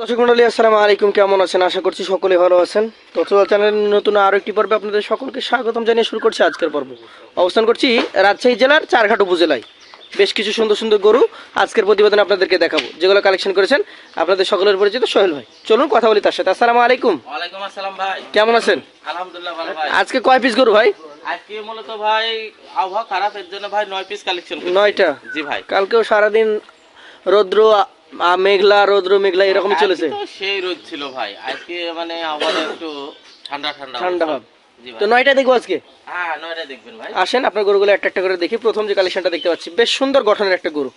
দর্শক মন্ডলী আসসালামু আলাইকুম। কেমন আছেন? আশা করছি সকলে ভালো আছেন। তথ্য চ্যানেলের নতুন আরও একটি পর্বে আপনাদের সকলকে স্বাগতম জানিয়ে শুরু করছি আজকের পর্ব। অবস্থান করছি রাজশাহী জেলার চারঘাট উপজেলায়। বেশ কিছু সুন্দর সুন্দর গরু আজকের প্রতিবেদন আপনাদেরকে দেখাবো। যেগুলো কালেকশন করেছেন আপনাদের সকলের পরিচিত সোহেল ভাই। চলুন কথা বলি তার সাথে। আসসালামু আলাইকুম। ওয়ালাইকুম আসসালাম ভাই। কেমন আছেন? আলহামদুলিল্লাহ ভালো ভাই। আজকে কয় পিস গরু ভাই? আজকে মূলত ভাই আবহাওয়া খারাপ এর জন্য ভাই নয় পিস কালেকশন নয়টা? জি ভাই। কালকেও সারাদিন রৌদ্র মেঘলা রৌদ্র মেঘলা এরকম চলেছে। সেই রোদ ছিল ভাই। আজকে মানে আবহাওয়া একটু ঠান্ডা ঠান্ডা ঠান্ডা। ভাব তো নয়টা দেখব আজকে? হ্যাঁ নয়টা দেখবেন ভাই। আসেন আপনার গরুগুলো একটা একটা করে দেখি। প্রথম যে কালেকশনটা দেখতে পাচ্ছি বেশ সুন্দর গঠনের একটা গরু।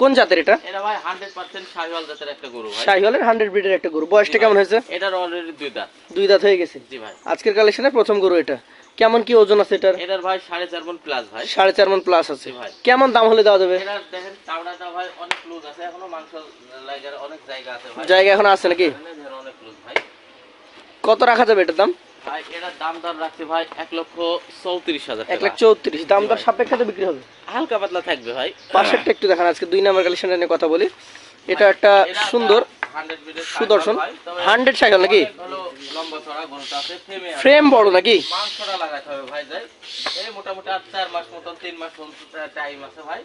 কোন জাতের এটা? এটা ভাই হান্ড্রেড পার্সেন্ট শাহিওয়াল জাতের একটা গরু ভাই। শাহিওয়ালের হান্ড্রেড ব্রিডের একটা গরু। বয়সটা কেমন হয়েছে? এটার অলরেডি দুই দাঁত। দুই দাঁত হয়ে গেছে। জি ভাই। আজকের কালেকশনের প্রথম গরু এটা। কেমন কি ওজন আছে এটার? এটার ভাই সাড়ে চার মন প্লাস ভাই। সাড়ে চার মন প্লাস আছে। ভাই। কেমন দাম হলে দেওয়া যাবে? দেখেন চামড়াটা ভাই অনেক লুজ আছে এখনও মাংস লাগার অনেক জায়গা আছে ভাই। জায়গা এখন আছে নাকি? অনেক লুজ ভাই। কত রাখা যাবে এটার দাম? ভাই এটার দাম দর রাখছে ভাই এক লক্ষ চৌত্রিশ হাজার এক লাখ চৌত্রিশ। দাম দর সাপেক্ষে তো বিক্রি হবে। হালকা পাতলা থাকবে ভাই। পাশেরটা একটু দেখান আজকে দুই নাম্বার কালেকশনটা নিয়ে কথা বলি। এটা একটা সুন্দর সুদর্শন হান্ড্রেড সাইকেল নাকি? ফ্রেমে বড় নাকি? মাংসটা লাগাতে হবে ভাই যাই। এই মোটামুটি আর চার মাস মতন তিন মাস টাইম আছে ভাই।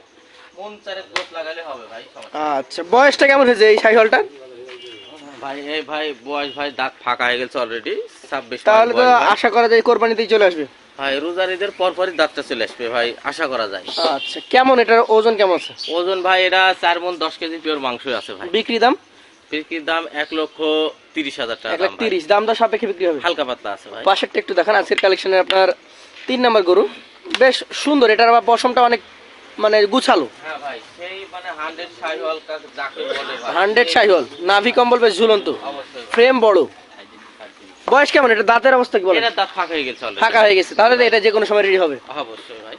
মন চারেক গোস লাগালে হবে ভাই আচ্ছা বয়সটা কেমন হয়েছে এই সাইকেলটা ভাই এই ভাই বয়স ভাই দাঁত ফাঁকা হয়ে গেছে অলরেডি ছাব্বিশ তাহলে তো আশা করা যায় কোরবানিতেই চলে আসবে? ভাই রোজার ঈদের পরপরই দাঁতটা চলে আসবে ভাই আশা করা যায়। আচ্ছা কেমন এটার ওজন কেমন আছে? ওজন ভাই এটা চার মন দশ কেজি পিওর মাংস আছে ভাই। বিক্রি দাম? বিক্রির দাম এক লক্ষ তিরিশ হাজার টাকা এক লাখ তিরিশ দাম দর সাপেক্ষে বিক্রি হবে। হালকা পাতলা আছে ভাই। পাশেরটা একটু দেখান আজকের কালেকশনে আপনার তিন নাম্বার গরু। বেশ সুন্দর এটার আবার পশমটা অনেক মানে গুছালো। হ্যাঁ হান্ড্রেড হান্ড্রেড সাইহল নাভি কম্বল বেশ ঝুলন্ত ফ্রেম বড়। বয়স কেমন? এটা দাঁতের অবস্থা কি বলে দাঁত ফাঁকা হয়ে গেছে। ফাঁকা হয়ে গেছে তাহলে এটা যে কোনো সময় রেডি হবে। অবশ্যই ভাই।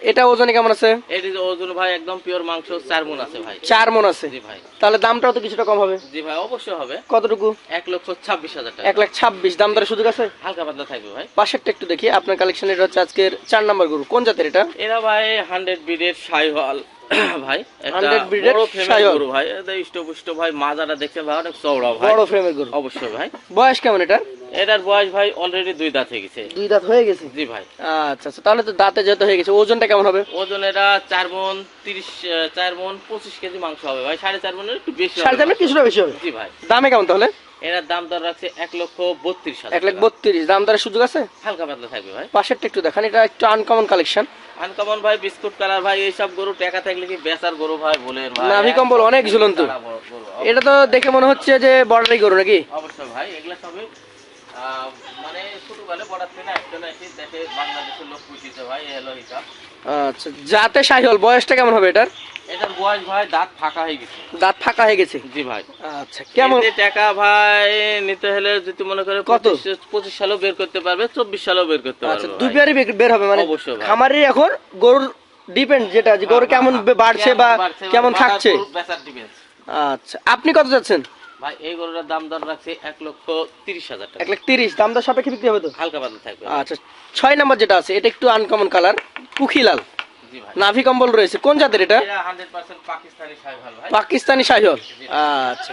এটা ওজনে কেমন আছে? এটি ওজন ভাই একদম পিওর মাংস চার মন আছে ভাই। চার মন আছে? জি ভাই। তাহলে দামটাও তো কিছুটা কম হবে। জি ভাই অবশ্যই হবে। কতটুকু? এক লক্ষ ছাব্বিশ হাজার টাকা। এক লাখ ছাব্বিশ। দাম দরের সুযোগ আছে? হালকা পাতলা থাকবে ভাই। পাশেরটা একটু দেখি। আপনার কালেকশন এটা হচ্ছে আজকের চার নাম্বার গরু। কোন জাতের এটা? এরা ভাই হান্ড্রেড বিডের শাহিওয়াল। ভাই একটা 100 breed এর বড় ফ্রেমের গরু ভাই। এটা ইষ্টপুষ্ট ভাই মাজাটা দেখছেন ভাই অনেক চওড়া ভাই। বড় ফ্রেমের গরু। অবশ্যই ভাই। বয়স কেমন এটা এটার বয়স ভাই অলরেডি দুই দাঁত হয়ে গেছে। দুই দাঁত হয়ে গেছে? জি ভাই। আচ্ছা আচ্ছা তাহলে তো দাঁতে যেহেতু হয়ে গেছে ওজনটা কেমন হবে? ওজন এটা চার মন তিরিশ চার মন পঁচিশ কেজি মাংস হবে ভাই। সাড়ে চার মনের একটু বেশি সাড়ে চার লাখ কিছুটা বেশি হবে? জি ভাই। দামে কেমন তাহলে? এটার দাম দর রাখছে এক লক্ষ বত্রিশ এক লাখ বত্রিশ। দাম দরের সুযোগ আছে? হালকা পাতলা থাকবে ভাই। পাশেরটা একটু দেখান এটা একটু আনকমন কালেকশন আনকমন ভাই বিস্কুট কালার ভাই এইসব গরু টাকা থাকলে কি বেচার গরু ভাই নাভি কম্বল অনেক ঝুলন্ত। এটা তো দেখে মনে হচ্ছে যে বর্ডারি গরু নাকি? অবশ্যই ভাই এগুলা সবই মানে ছোটবেলা বর্ডার থেকে একজন এসে দেখে বাংলাদেশের লোক পুষিতে ভাই এলো হিসাব। আচ্ছা যাতে সাইহল বয়সটা কেমন হবে এটার? এটার বয়স ভাই দাঁত ফাঁকা হয়ে গেছে। দাঁত ফাঁকা হয়ে গেছে? জি ভাই। আচ্ছা কেমন? টাকা ভাই নিতে হলে যদি মনে করে কত? পঁচিশ পঁচিশ সালও বের করতে পারবে চব্বিশ সালও বের করতে আচ্ছা দুই পেয়ারই বের- বের হবে মানে অবশ্যই খামারের এখন গরুর ডিপেন্ড যেটা যে গরু কেমন বাড়ছে বা কেমন বাড়ছে, কেমন বাড়ার থাকছে। আচ্ছা আপনি কত যাচ্ছেন? ভাই এই গরুটার দাম দর রাখছে এক লক্ষ তিরিশ হাজার টাকা। এক লাখ তিরিশ দাম দর সাপেক্ষে বিক্রি হবে তো? হালকা পাতলা থাকবে। আচ্ছা ছয় নাম্বার যেটা আছে এটা একটু আনকমন কালার পুখি লাল জি ভাই নাভি কম্বল রয়েছে। কোন জাতের এটা? এটা পাকিস্তানি শাহিওল আচ্ছা।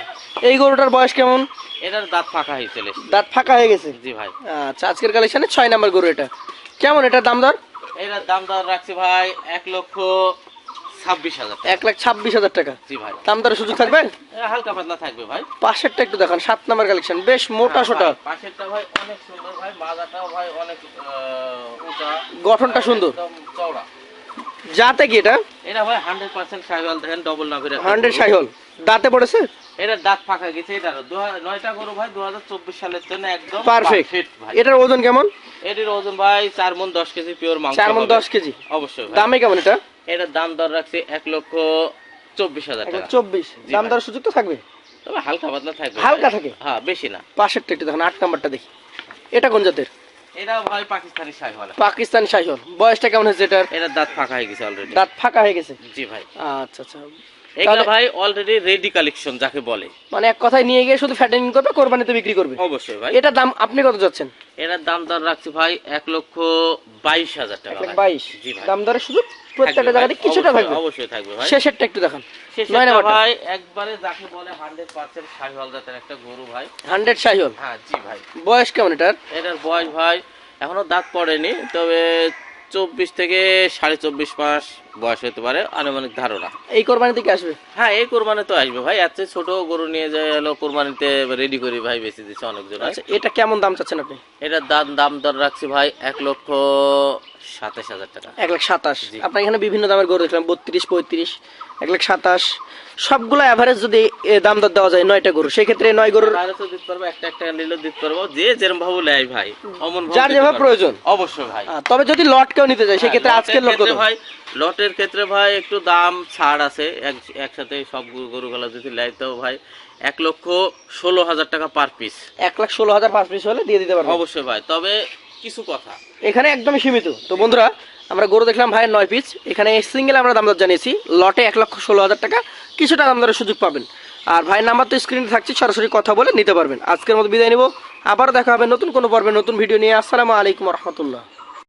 এই গরুটার বয়স কেমন? এটার দাঁত ফাঁকা হয়ে চলে দাঁত ফাঁকা হয়ে গেছে? জি ভাই। আচ্ছা আজকের কালেকশনে ছয় নাম্বার গরু এটা। কেমন এটার দাম দর? এটার দাম দর রাখছি ভাই এক লক্ষ ছাব্বিশ হাজার এক লাখ ছাব্বিশ হাজার টাকা। জি ভাই। দাম দরের সুযোগ থাকবে? হালকা পাতলা থাকবে ভাই। পাশেরটা একটু দেখান সাত নাম্বার কালেকশন বেশ মোটা সোটা। পাশেরটা ভাই অনেক সুন্দর ভাই মাজাটাও ভাই অনেক গঠনটা সুন্দর। চওড়া। যাতে কি এটা? এটা ভাই হান্ড্রেড পার্সেন্ট সাইওয়াল দেখেন ডবল নাভের একটা হান্ড্রেড গরু। দাঁতে পড়েছে? এটার দাঁত ফাঁকা গেছে নয়টা গরু ভাই দু হাজার চব্বিশ সালের জন্য একদম পারফেক্ট ভাই। এটার ওজন কেমন? এটির ওজন ভাই চার মন দশ কেজি পিওর মাংস চার মন হবে। দশ কেজি। অবশ্যই। দামে কেমন এটা? এটার দাম দর রাখছে এক লক্ষ চব্বিশ হাজার এক লাখ টাকা। চব্বিশ। জি দাম ভাই। দরের সুযোগ তো থাকবে? তবে হালকা পাতলা থাকবে। হালকা থাকে? হ্যাঁ বেশি না। পাশেরটা একটু দেখেন আট নাম্বারটা দেখি। এটা কোন জাতের? এটা ভাই পাকিস্তানি শাহিওল বয়সটা কেমন হয়েছে এটার? এটা দাঁত ফাঁকা হয়ে গেছে অলরেডি দাঁত ফাঁকা হয়ে গেছে? জি ভাই। আচ্ছা আচ্ছা। এগুলা ভাই অলরেডি রেডি কালেকশন যাকে বলে। মানে এক কথায় নিয়ে গিয়ে শুধু ফ্যাটেনিং করবে কোরবানিতে বিক্রি করবে? অবশ্যই ভাই। দাম আপনি কত যাচ্ছেন এটার দাম দর রাখছি ভাই এক লক্ষ বাইশ হাজার টাকা। বাইশ। দাম প্রত্যেকটা জায়গাতে কিছুটা থাকবে। অবশ্যই থাকবে ভাই। শেষেরটা একটু দেখান। শেষেরটা ভাই একবারে যাকে বলে শাহিওয়াল জাতের একটা গরু ভাই। হান্ড্রেড শাহিওল হ্যাঁ জি ভাই। বয়স কেমন এটার? এটার বয়স ভাই এখনও দাঁত পড়েনি তবে চব্বিশ থেকে সাড়ে চব্বিশ মাস বয়স হতে পারে আনুমানিক ধারণা। এই কোরবানিতে কি আসবে? হ্যাঁ এই কোরবানি তো আসবে ভাই এত ছোট গরু নিয়ে যায় হলো কোরবানিতে রেডি করি ভাই বেশি দিচ্ছে অনেকজন। আচ্ছা এটা কেমন দাম চাচ্ছেন আপনি? এটার দাম দাম দর রাখছি ভাই এক লক্ষ সাতাশ হাজার টাকা। এক লাখ সাতাশ। আপনার এখানে বিভিন্ন দামের গরু দেখলাম বত্রিশ পঁয়ত্রিশ এক লাখ সাতাশ। সবগুলো অ্যাভারেজ যদি দাম দর দেওয়া যায় নয়টা গরু সেক্ষেত্রে নয় গরুর তো দিতে পারব একটা একটা নিলেও দিতে পারব। যে যেরকম ভাবে নেয় ভাই অমন যার যেভাবে প্রয়োজন। অবশ্যই ভাই। তবে যদি লট কেউ নিতে সেক্ষেত্রে হ্যাঁ, আজকের লটের লট ভাই লটের ক্ষেত্রে ভাই একটু দাম ছাড় আছে। একসাথে সব গরু- গরুগুলো যদি নেয় তো ভাই এক লক্ষ ষোলো হাজার টাকা পার পিস এক লাখ ষোলো হাজার পাঁচ পিস হলে দিয়ে দিতে পারব। অবশ্যই ভাই তবে কিছু কথা। এখানে একদমই সীমিত। তো বন্ধুরা, আমরা গরু দেখলাম ভাইয়ের নয় পিস এখানে সিঙ্গেল আমরা দাম দর জানিয়েছি। লটে এক লক্ষ ষোলো হাজার টাকা। কিছুটা দাম দরের সুযোগ পাবেন। আর ভাইয়ের নাম্বার তো স্ক্রিনে থাকছে, সরাসরি কথা বলে নিতে পারবেন। আজকের মতো বিদায় নিব। আবার দেখা হবে নতুন কোনো পর্বে নতুন ভিডিও নিয়ে। আসসালামু আলাইকুম রহমতুল্লাহ।